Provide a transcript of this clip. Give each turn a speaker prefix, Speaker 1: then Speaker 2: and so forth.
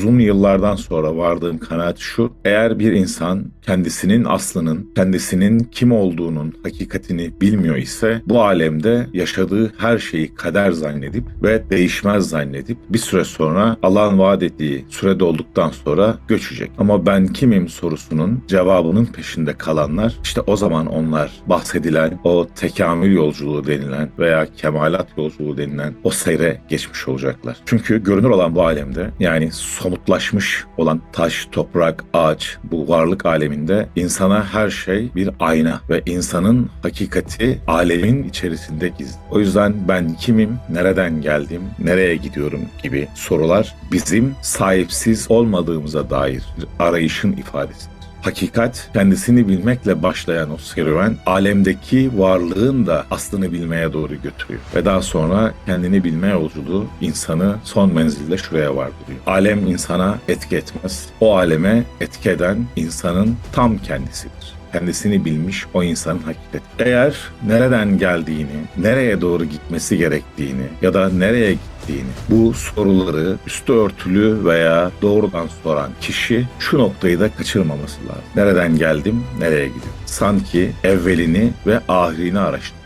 Speaker 1: uzun yıllardan sonra vardığım kanaat şu. Eğer bir insan kendisinin aslının, kendisinin kim olduğunun hakikatini bilmiyor ise bu alemde yaşadığı her şeyi kader zannedip ve değişmez zannedip bir süre sonra Allah'ın vaat ettiği süre dolduktan sonra göçecek. Ama ben kimim sorusunun cevabının peşinde kalanlar işte o zaman onlar bahsedilen o tekamül yolculuğu denilen veya kemalat yolculuğu denilen o seyre geçmiş olacaklar. Çünkü görünür olan bu alemde yani somutlaşmış olan taş, toprak, ağaç bu varlık aleminde insana her şey bir ayna ve insanın hakikati alemin içerisinde gizli. O yüzden ben kimim, nereden geldim, nereye gidiyorum gibi sorular bizim sahipsiz olmadığımıza dair arayışın ifadesi. Hakikat kendisini bilmekle başlayan o serüven alemdeki varlığın da aslını bilmeye doğru götürüyor. Ve daha sonra kendini bilme yolculuğu insanı son menzilde şuraya vardırıyor. Alem insana etki etmez. O aleme etki eden insanın tam kendisidir kendisini bilmiş o insanın hakikati. Eğer nereden geldiğini, nereye doğru gitmesi gerektiğini ya da nereye gittiğini bu soruları üstü örtülü veya doğrudan soran kişi şu noktayı da kaçırmaması lazım. Nereden geldim, nereye gidiyorum? Sanki evvelini ve ahirini araştırıyor